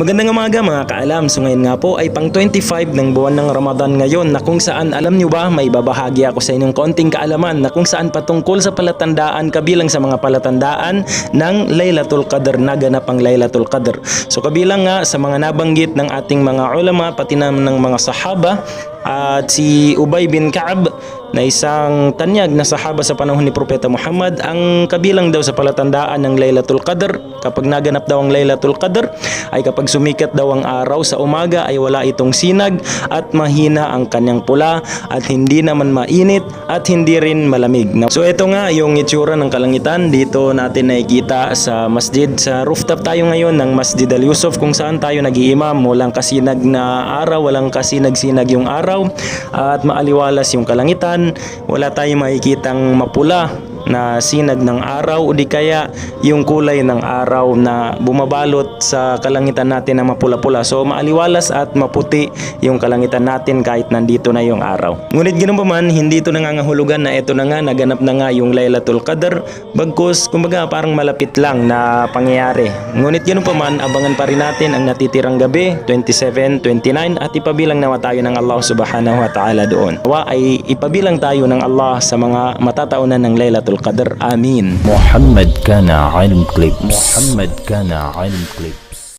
Magandang umaga mga kaalam. So ngayon nga po ay pang 25 ng buwan ng Ramadan ngayon na kung saan alam nyo ba may babahagi ako sa inyong konting kaalaman na kung saan patungkol sa palatandaan kabilang sa mga palatandaan ng Laylatul Qadr na ganap ang Laylatul Qadr. So kabilang nga sa mga nabanggit ng ating mga ulama pati na ng mga sahaba at si Ubay bin Ka'ab na isang tanyag na sahaba sa panahon ni Propeta Muhammad ang kabilang daw sa palatandaan ng Laylatul Qadr kapag naganap daw ang Laylatul Qadr ay kapag sumikat daw ang araw sa umaga ay wala itong sinag at mahina ang kanyang pula at hindi naman mainit at hindi rin malamig. So ito nga yung itsura ng kalangitan. Dito natin nakikita sa masjid sa rooftop tayo ngayon ng Masjid Al Yusuf kung saan tayo nagiimam. Walang kasinag na araw walang kasinag-sinag yung araw at maaliwalas yung kalangitan. Wala tayong makikitang mapula na sinag ng araw o di kaya yung kulay ng araw na bumabalot sa kalangitan natin na mapula-pula. So maaliwalas at maputi yung kalangitan natin kahit nandito na yung araw. Ngunit ganoon pa man, hindi ito nangangahulugan na ito na nga, naganap na nga yung Laylatul Qadr. Bagkus, kumbaga parang malapit lang na pangyayari. Ngunit ganoon pa man, abangan pa rin natin ang natitirang gabi, 27, 29 at ipabilang nawa tayo ng Allah subhanahu wa ta'ala doon. Wa ay ipabilang tayo ng Allah sa mga matataunan ng Laylatul Qadr. Amin. محمد كان علم كليبس محمد كان علم كليبس